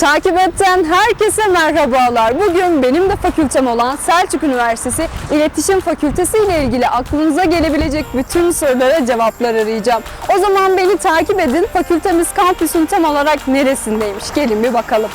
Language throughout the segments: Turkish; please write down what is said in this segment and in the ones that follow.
takip etten herkese merhabalar. Bugün benim de fakültem olan Selçuk Üniversitesi İletişim Fakültesi ile ilgili aklınıza gelebilecek bütün sorulara cevaplar arayacağım. O zaman beni takip edin. Fakültemiz kampüsün tam olarak neresindeymiş? Gelin bir bakalım.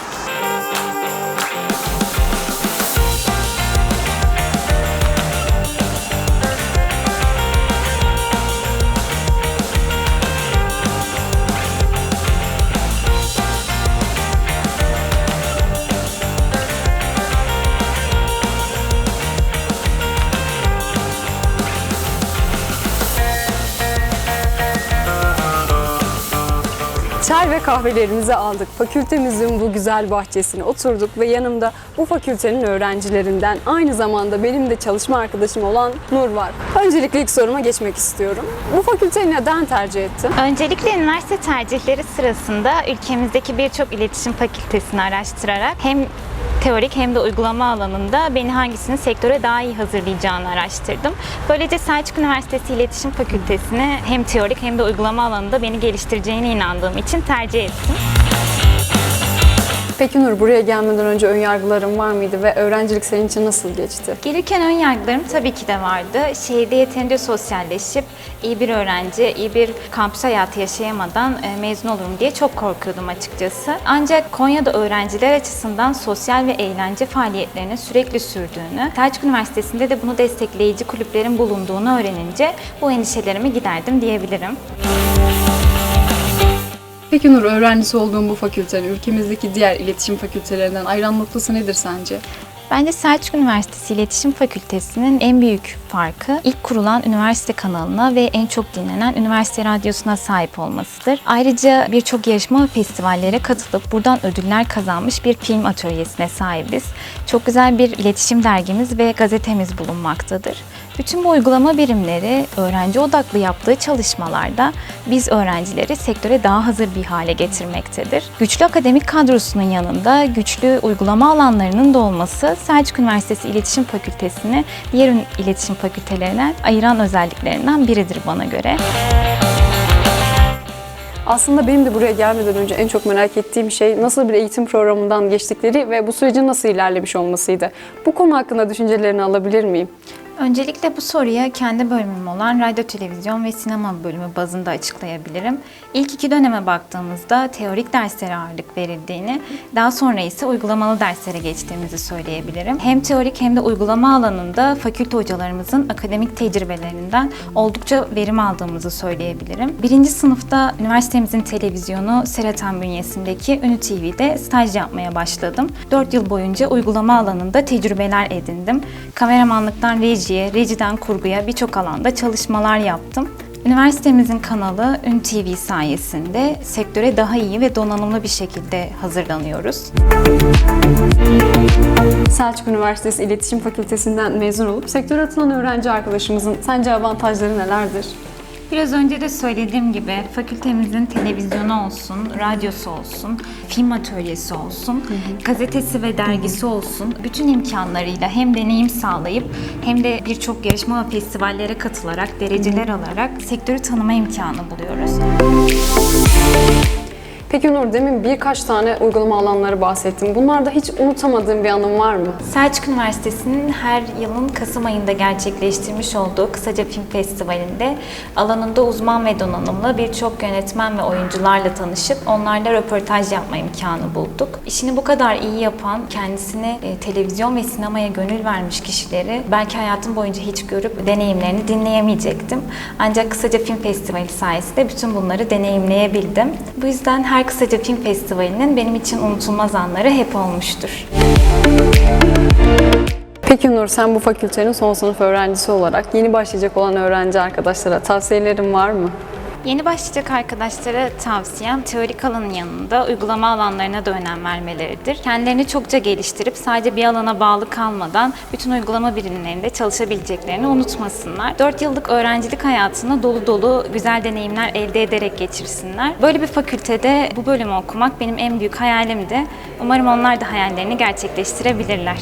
Çay ve kahvelerimizi aldık. Fakültemizin bu güzel bahçesine oturduk ve yanımda bu fakültenin öğrencilerinden aynı zamanda benim de çalışma arkadaşım olan Nur var. Öncelikle ilk soruma geçmek istiyorum. Bu fakülteyi neden tercih ettin? Öncelikle üniversite tercihleri sırasında ülkemizdeki birçok iletişim fakültesini araştırarak hem teorik hem de uygulama alanında beni hangisinin sektöre daha iyi hazırlayacağını araştırdım. Böylece Selçuk Üniversitesi İletişim Fakültesini hem teorik hem de uygulama alanında beni geliştireceğine inandığım için tercih ettim. Peki Nur buraya gelmeden önce ön yargıların var mıydı ve öğrencilik senin için nasıl geçti? Gelirken ön yargılarım tabii ki de vardı. Şehirde yeterince sosyalleşip iyi bir öğrenci, iyi bir kampüs hayatı yaşayamadan e, mezun olurum diye çok korkuyordum açıkçası. Ancak Konya'da öğrenciler açısından sosyal ve eğlence faaliyetlerinin sürekli sürdüğünü, Selçuk Üniversitesi'nde de bunu destekleyici kulüplerin bulunduğunu öğrenince bu endişelerimi giderdim diyebilirim. Peki Nur öğrencisi olduğun bu fakültenin ülkemizdeki diğer iletişim fakültelerinden ayıran noktası nedir sence? Bence Selçuk Üniversitesi İletişim Fakültesi'nin en büyük farkı ilk kurulan üniversite kanalına ve en çok dinlenen üniversite radyosuna sahip olmasıdır. Ayrıca birçok yarışma ve festivallere katılıp buradan ödüller kazanmış bir film atölyesine sahibiz. Çok güzel bir iletişim dergimiz ve gazetemiz bulunmaktadır. Bütün bu uygulama birimleri öğrenci odaklı yaptığı çalışmalarda biz öğrencileri sektöre daha hazır bir hale getirmektedir. Güçlü akademik kadrosunun yanında güçlü uygulama alanlarının da olması Selçuk Üniversitesi İletişim Fakültesini diğer iletişim fakültelerinden ayıran özelliklerinden biridir bana göre. Aslında benim de buraya gelmeden önce en çok merak ettiğim şey nasıl bir eğitim programından geçtikleri ve bu sürecin nasıl ilerlemiş olmasıydı. Bu konu hakkında düşüncelerini alabilir miyim? Öncelikle bu soruya kendi bölümüm olan radyo, televizyon ve sinema bölümü bazında açıklayabilirim. İlk iki döneme baktığımızda teorik derslere ağırlık verildiğini, daha sonra ise uygulamalı derslere geçtiğimizi söyleyebilirim. Hem teorik hem de uygulama alanında fakülte hocalarımızın akademik tecrübelerinden oldukça verim aldığımızı söyleyebilirim. Birinci sınıfta üniversitemizin televizyonu Seratan bünyesindeki Ünü TV'de staj yapmaya başladım. 4 yıl boyunca uygulama alanında tecrübeler edindim. Kameramanlıktan rejiye, rejiden kurguya birçok alanda çalışmalar yaptım. Üniversitemizin kanalı Ün TV sayesinde sektöre daha iyi ve donanımlı bir şekilde hazırlanıyoruz. Selçuk Üniversitesi İletişim Fakültesinden mezun olup sektöre atılan öğrenci arkadaşımızın sence avantajları nelerdir? Biraz önce de söylediğim gibi fakültemizin televizyonu olsun, radyosu olsun, film atölyesi olsun, gazetesi ve dergisi olsun bütün imkanlarıyla hem deneyim sağlayıp hem de birçok yarışma ve festivallere katılarak, dereceler alarak sektörü tanıma imkanı buluyoruz. Peki Nur demin birkaç tane uygulama alanları bahsettim. Bunlarda hiç unutamadığın bir anın var mı? Selçuk Üniversitesi'nin her yılın Kasım ayında gerçekleştirmiş olduğu Kısaca Film Festivali'nde alanında uzman ve donanımlı birçok yönetmen ve oyuncularla tanışıp onlarla röportaj yapma imkanı bulduk. İşini bu kadar iyi yapan, kendisine e, televizyon ve sinemaya gönül vermiş kişileri belki hayatım boyunca hiç görüp deneyimlerini dinleyemeyecektim. Ancak Kısaca Film Festivali sayesinde bütün bunları deneyimleyebildim. Bu yüzden her Kısaca Film Festivali'nin benim için unutulmaz anları hep olmuştur. Peki Nur sen bu fakültenin son sınıf öğrencisi olarak yeni başlayacak olan öğrenci arkadaşlara tavsiyelerin var mı? Yeni başlayacak arkadaşlara tavsiyem teorik alanın yanında uygulama alanlarına da önem vermeleridir. Kendilerini çokça geliştirip sadece bir alana bağlı kalmadan bütün uygulama birimlerinde çalışabileceklerini unutmasınlar. 4 yıllık öğrencilik hayatını dolu dolu güzel deneyimler elde ederek geçirsinler. Böyle bir fakültede bu bölümü okumak benim en büyük hayalimdi. Umarım onlar da hayallerini gerçekleştirebilirler.